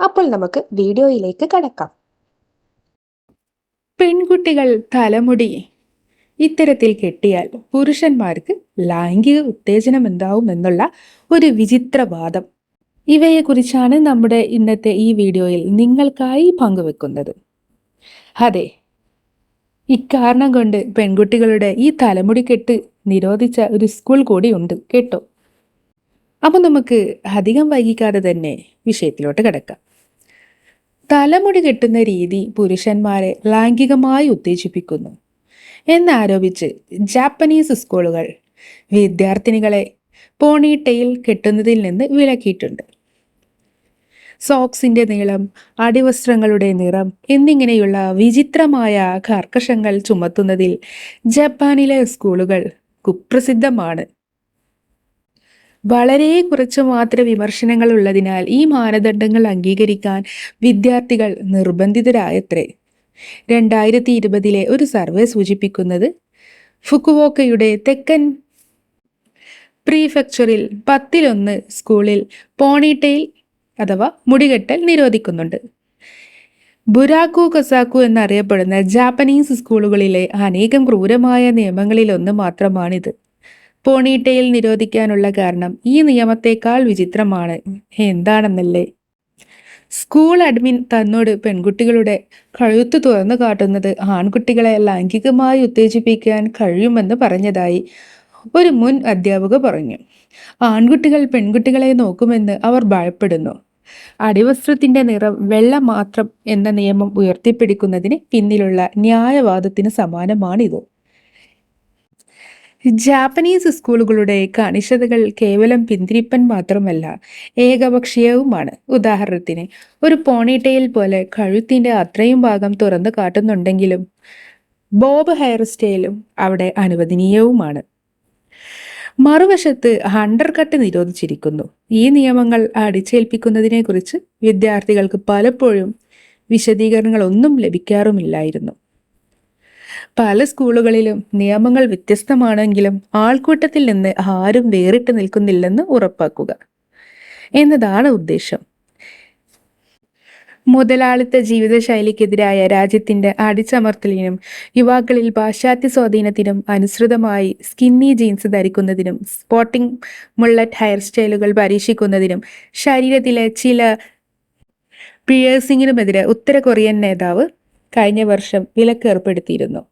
അപ്പോൾ നമുക്ക് വീഡിയോയിലേക്ക് കടക്കാം. പെൺകുട്ടികൾ തലമുടി. ഇത്തരത്തിൽ കെട്ടിയാൽ പുരുഷന്മാർക്ക് ലൈംഗിക ഉത്തേജനം ഉണ്ടാവും എന്നുള്ള ഒരു വിചിത്ര വാദം. ഇവയെക്കുറിച്ചാണ് നമ്മുടെ ഇന്നത്തെ ഈ വീഡിയോയിൽ നിങ്ങൾക്കായി പങ്കുവെക്കുന്നത്. അതെ ഇക്കാരണം കൊണ്ട് പെൺകുട്ടികളുടെ ഈ തലമുടി കെട്ട് നിരോധിച്ച ഒരു സ്കൂൾ കൂടി ഉണ്ട് കേട്ടോ. അപ്പോൾ നമുക്ക് അധികം വൈകിക്കാതെ തന്നെ വിഷയത്തിലോട്ട് കിടക്കാം. തലമുടി കെട്ടുന്ന രീതി പുരുഷന്മാരെ ലൈംഗികമായി ഉത്തേജിപ്പിക്കുന്നു. എന്നാരോപിച്ച് ജാപ്പനീസ് സ്കൂളുകൾ വിദ്യാർത്ഥിനികളെ പോണി ടെയിൽ കെട്ടുന്നതിൽ നിന്ന് വിലക്കിയിട്ടുണ്ട്. സോക്സിന്റെ നീളം അടിവസ്ത്രങ്ങളുടെ നിറം എന്നിങ്ങനെയുള്ള വിചിത്രമായ കർക്കശങ്ങൾ ചുമത്തുന്നതിൽ ജപ്പാനിലെ സ്കൂളുകൾ കുപ്രസിദ്ധമാണ്. വളരെ കുറച്ച് മാത്രം വിമർശനങ്ങൾ ഉള്ളതിനാൽ ഈ മാനദണ്ഡങ്ങൾ അംഗീകരിക്കാൻ വിദ്യാർത്ഥികൾ നിർബന്ധിതരായത്രേ. രണ്ടായിരത്തി ഇരുപതിലെ ഒരു സർവേ സൂചിപ്പിക്കുന്നത് ഫുക്കുവോക്കയുടെ തെക്കൻ പ്രീഫെക്ചറിൽ പത്തിലൊന്ന് സ്കൂളിൽ പോണിടെയിൽ അഥവാ മുടികെട്ടൽ നിരോധിക്കുന്നുണ്ട്. ബുരാക്കു കസാക്കു എന്നറിയപ്പെടുന്ന ജാപ്പനീസ് സ്കൂളുകളിലെ അനേകം ക്രൂരമായ നിയമങ്ങളിലൊന്ന് മാത്രമാണിത്. പോണിടെയിൽ നിരോധിക്കാനുള്ള കാരണം ഈ നിയമത്തെക്കാൾ വിചിത്രമാണ്. എന്താണെന്നല്ലേ? സ്കൂൾ അഡ്മിൻ തന്നോട് പെൺകുട്ടികളുടെ കഴുത്ത് തുറന്നു കാട്ടുന്നത് ആൺകുട്ടികളെ ലൈംഗികമായി ഉത്തേജിപ്പിക്കാൻ കഴിയുമെന്ന് പറഞ്ഞതായി ഒരു മുൻ അധ്യാപക പറഞ്ഞു. ആൺകുട്ടികൾ പെൺകുട്ടികളെ നോക്കുമെന്ന് അവർ ഭയപ്പെടുന്നു. അടിവസ്ത്രത്തിന്റെ നിറം വെള്ള മാത്രം എന്ന നിയമം ഉയർത്തിപ്പിടിക്കുന്നതിന് പിന്നിലുള്ള ന്യായവാദത്തിന് സമാനമാണിത്. ജാപ്പനീസ് സ്കൂളുകളുടെ കണിശതകൾ കേവലം പിന്തിരിപ്പൻ മാത്രമല്ല ഏകപക്ഷീയവുമാണ്. ഉദാഹരണത്തിന് ഒരു പോണിടെയിൽ പോലെ കഴുത്തിന്റെ അത്രയും ഭാഗം തുറന്നു കാട്ടുന്നുണ്ടെങ്കിലും ബോബ് ഹെയർ സ്റ്റൈലും അവിടെ അനുവദനീയവുമാണ്. മറുവശത്ത് ഹണ്ടർ കട്ട് നിരോധിച്ചിരിക്കുന്നു. ഈ നിയമങ്ങൾ അടിച്ചേൽപ്പിക്കുന്നതിനെക്കുറിച്ച് വിദ്യാർത്ഥികൾക്ക് പലപ്പോഴും വിശദീകരണങ്ങളൊന്നും ലഭിക്കാറുമില്ലായിരുന്നു. പല സ്കൂളുകളിലും നിയമങ്ങൾ വ്യത്യസ്തമാണെങ്കിലും ആൾക്കൂട്ടത്തിൽ നിന്ന് ആരും വേറിട്ട് നിൽക്കുന്നില്ലെന്ന് ഉറപ്പാക്കുക. എന്നതാണ് ഉദ്ദേശം. മുതലാളിത്ത ജീവിതശൈലിക്കെതിരായ രാജ്യത്തിന്റെ അടിച്ചമർത്തലിനും യുവാക്കളിൽ പാശ്ചാത്യ സ്വാധീനത്തിനും അനുസൃതമായി സ്കിന്നി ജീൻസ് ധരിക്കുന്നതിനും സ്പോട്ടിംഗ് മുള്ളറ്റ് ഹെയർ സ്റ്റൈലുകൾ പരീക്ഷിക്കുന്നതിനും ശരീരത്തിലെ ചില പിയേഴ്സിങ്ങിനുമെതിരെ ഉത്തര കൊറിയൻ നേതാവ് കഴിഞ്ഞ വർഷം വിലക്ക് ഏർപ്പെടുത്തിയിരുന്നു